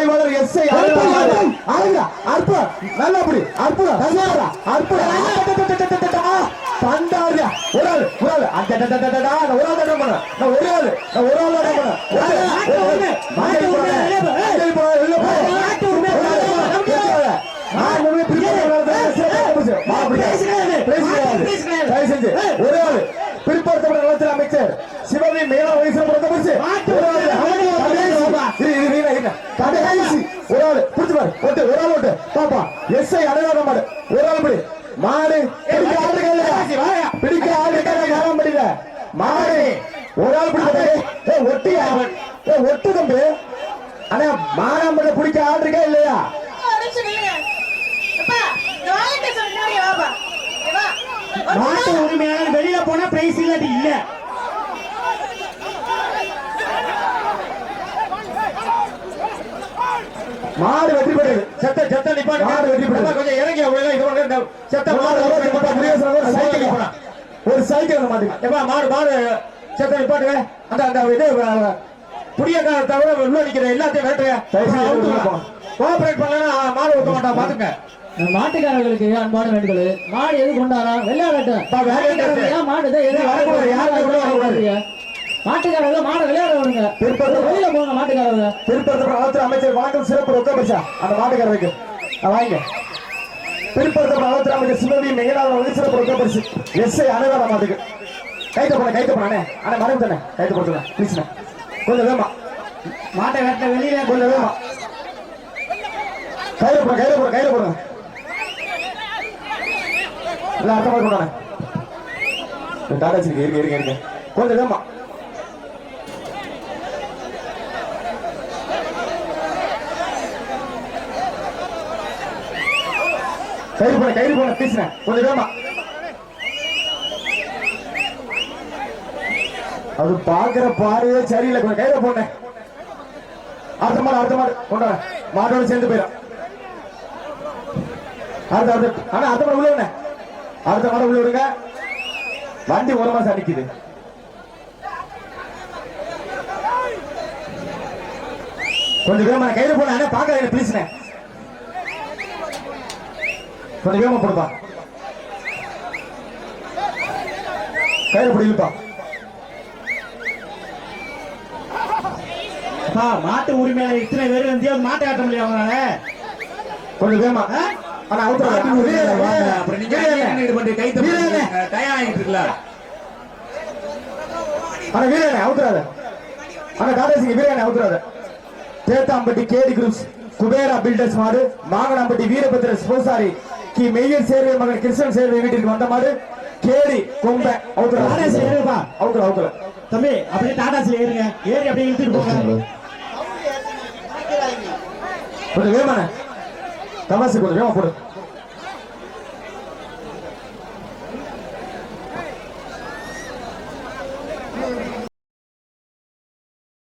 ஆய்வாளர் எஸ் ஐ ஆளுங்க அற்புதம் நல்லபடி அற்புதம் நல்லபடா அற்புதம் பண்டாரியா ஒரு ஆள் ஒரு ஆள் அந்த ட, ட, ட, ட, ட, நான் ஒரு ஆள் தான் பண்ண நான் ஒரு ஆள் நான் ஒரு ஆள் தான் பண்ண மாட்டு உரிமை, மாட்டு உரிமை, வெளியே போ. வெளியே போ வெளியே ஓட்டு பாப்பா. எஸ்ஐ அடையாள மாடு ஒரு ஆள் படி. மாடு பிடிக்க ஆளு இல்ல. பிடிக்க ஆள் யாரும் முடியல மாடு ஒரு ஆள் பிடிக்க ஏ ஒட்டி ஏ ஒட்டு தம்பி. அண்ணா மானாம்பட பிடிக்க ஆள் இருக்கா இல்லையா? மாட்டு நிமிஷம். உரிமையாளர் வெளியில போனா பிரைஸ் இல்லாட்டி இல்லை. மாடு வெற்றி பெற்றது செத்த செத்த நிப்பாட்டு மாடு வெற்றி பெற்றது கொஞ்சம் இறங்கி அவங்க இது பண்ணு. இந்த செத்த மாடு சைக்கிள் நிப்பாட்டு. ஒரு சைக்கிள் அந்த மாட்டுக்கு. எப்பா மாடு மாடு செத்த நிப்பாட்டுங்க. அந்த அந்த இது புடியக்கார தவிர உள்ள நிக்கிற எல்லாத்தையும் வேட்டுங்க. கோஆபரேட் பண்ணலன்னா மாடு ஊத்த மாட்டான் பாத்துங்க மாட்டுக்காரர்களுக்கு அன்பான வேண்டுகோள் மாடு எது கொண்டாரா. ஏன் மாடு தான் எது வரக்கூடாது. மாட்டுக்காரர்கள் மாடை விளையாட விடுங்க பிற்படுத்த- வெளியில போங்க மாட்டுக்காரங்க பிற்படுத்தப்பட்ட நலத்துறை அமைச்சர் வணக்கம். சிறப்பு ரொக்க பரிசா. அந்த மாட்டுக்காரருக்கு வாங்க. பிற்படுத்தப்பட்ட நலத்துறை அமைச்சர் சிவவி மெயினாக வந்து சிறப்பு ரொக்க பரிசு. எஸ்ஐ அனுராத மாட்டுக்கு. கைத்த போன கைத்த போன அண்ணே. அண்ணே மரம் தானே கைத்த போட்டுங்க ப்ளீஸ்ண்ணே கொஞ்சம் வேமா மாட்டை வெட்ட வெளியில கொஞ்சம் வேமா கையில போட கையில போட கையில போடுங்க இல்ல அர்த்தமா கொண்டாண்ணே டாடா வச்சிருக்க இருங்க இருங்க இருங்க கொஞ்சம் வேமா கயிறு போன கயிறு போன பேசுறேன். கொஞ்சம் வேமா அது பாக்குற பார்வையே சரியில்லை. கொஞ்சம் கயிறு போன அடுத்த மாடு அடுத்த மாடு. கொண்டாட மாட்டோட சேர்ந்து போயிடும் அடுத்த அடுத்த. ஆனா அடுத்த மாடு உள்ள அடுத்த மாடு உள்ள விடுங்க. வண்டி ஒரு மாசம் அடிக்குது கொஞ்சம் வேமா கயிறு போன ஆனா பாக்க பேசுனேன். கொஞ்சம் வேகமா போடுப்பா. கையில பிடி இழுப்பா அப்பா, மாட்டு உரிமையாளர் இத்தனை பேர் வந்து மாட்டை காட்ட முடியும் அவங்களால? கொஞ்சம் வேகமா? ஆனா அவுத்தர அப்புறம் நீங்க இது பண்ணி கை ஆகிட்டு இருக்குல்ல ஆனா வீரனே அவுத்துறாத. ஆனா காடேசிங்க வீரனே அவுத்துறாத. Thethampatti KD groups Kubera builders மாடு மாங்கனாம்பட்டி வீரபத்திர சிவசாரி கி. மெய்யர் சேர்வை மகன் கிருஷ்ணன் சேர்வை வீட்டிற்கு வந்த மாடு. கேடி கொம்பை அவுத்துறாத டாடாஸ்ல ஏறுப்பா. அவுத்துற அவுத்துற தம்பி அப்படியே டாடாஸ்ல ஏறுங்க. ஏறி அப்படியே இழுத்துட்டு போங்க. கொஞ்சம் வேகமான தமாசு கொஞ்சம் வேகமா போடு.